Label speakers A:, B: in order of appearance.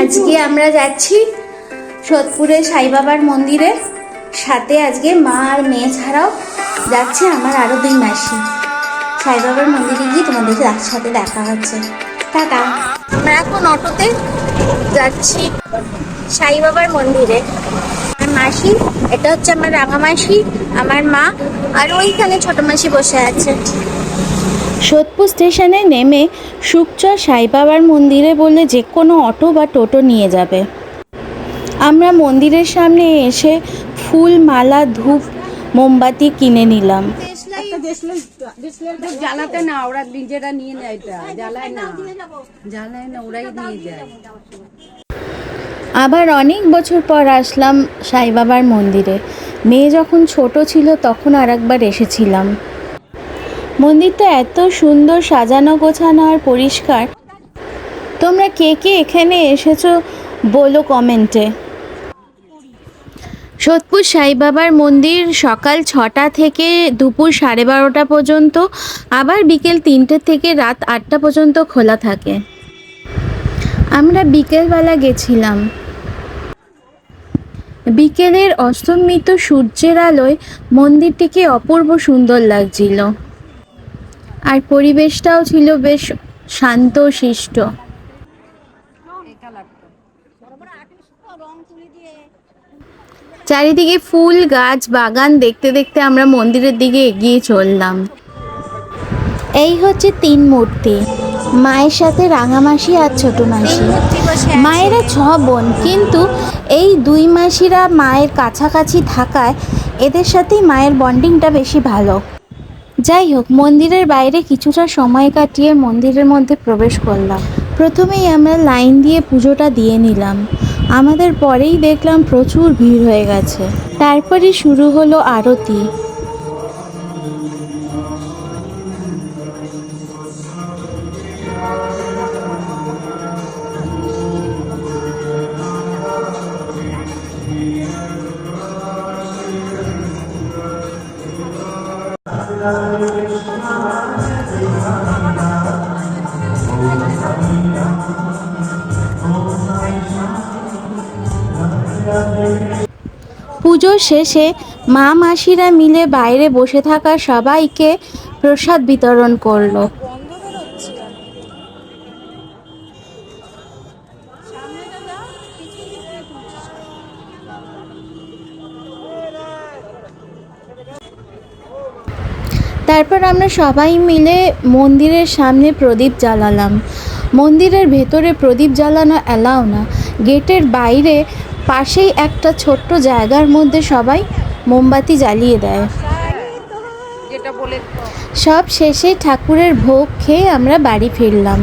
A: আজকে আমরা যাচ্ছি সোদপুরে সাই বাবার মন্দিরে। সাথে আজকে মা আর মেয়ে ছাড়াও যাচ্ছে আমার আরও দুই মাসি। সাই বাবার মন্দিরে গিয়ে তোমাদের সাথে দেখা হচ্ছে। টাটা। আমরা এখন অটোতে যাচ্ছি সাই বাবার মন্দিরে। আমার মাসি, এটা হচ্ছে আমার রাঙা মাসি আমার মা, আর ওইখানে ছোট মাসি বসে আছে।
B: সোদপুর স্টেশনে নেমে সুকচর সাই বাবার মন্দিরে বললে যে কোনো অটো বা টোটো নিয়ে যাবে। আমরা মন্দিরের সামনে এসে ফুল মালা ধূপ মোমবাতি কিনে নিলাম।
C: জ্বালাতে না ওরা নিজেরা নিয়ে নেয় এটা। জ্বালায় না। জ্বালায় না ওরাই নিয়ে যায়।
B: আবার অনেক বছর পর আসলাম সাই বাবার মন্দিরে। মেয়ে যখন ছোট ছিল তখন আর একবার এসেছিলাম। মন্দিরটা এত সুন্দর সাজানো গোছানো আর পরিষ্কার। তোমরা কে কে এখানে এসেছ বলো কমেন্টে সোদপুর সাই বাবার মন্দির সকাল ছটা থেকে দুপুর সাড়ে বারোটা পর্যন্ত, আবার বিকেল তিনটে থেকে রাত আটটা পর্যন্ত খোলা থাকে। আমরা বিকেলবেলা গেছিলাম। বিকেলের অস্তমিত সূর্যের আলোয় মন্দিরটিকে অপূর্ব সুন্দর লাগছিল। আর পরিবেশটাও ছিল বেশ শান্ত শিষ্ট। চারিদিকে ফুল গাছ বাগান দেখতে দেখতে আমরা মন্দিরের দিকে এগিয়ে চললাম। এই হচ্ছে তিন মূর্তি মায়ের সাথে রাঙামাসি আর ছোট মাসি। মায়েরা ছ বোন কিন্তু এই দুই মাসিরা মায়ের কাছাকাছি থাকায় এদের সাথেই মায়ের বন্ডিংটা বেশি ভালো। যাই হোক, মন্দিরের বাইরে কিছুটা সময় কাটিয়ে মন্দিরের মধ্যে প্রবেশ করলাম। প্রথমেই আমরা লাইন দিয়ে পুজোটা দিয়ে নিলাম। আমাদের পরেই দেখলাম প্রচুর ভিড় হয়ে গেছে। তারপরে শুরু হলো আরতি। পুজো শেষে মা মাসিরা মিলে বাইরে বসে থাকা সবাইকে প্রসাদ বিতরণ করল। তারপর আমরা সবাই মিলে মন্দিরের সামনে প্রদীপ জ্বালালাম। মন্দিরের ভেতরে প্রদীপ জ্বালানো অ্যালাও না। গেটের বাইরে পাশেই একটা ছোট্ট জায়গার মধ্যে সবাই মোমবাতি জ্বালিয়ে দেয়।
C: বলে
B: সব শেষে ঠাকুরের ভোগ খেয়ে আমরা বাড়ি ফিরলাম।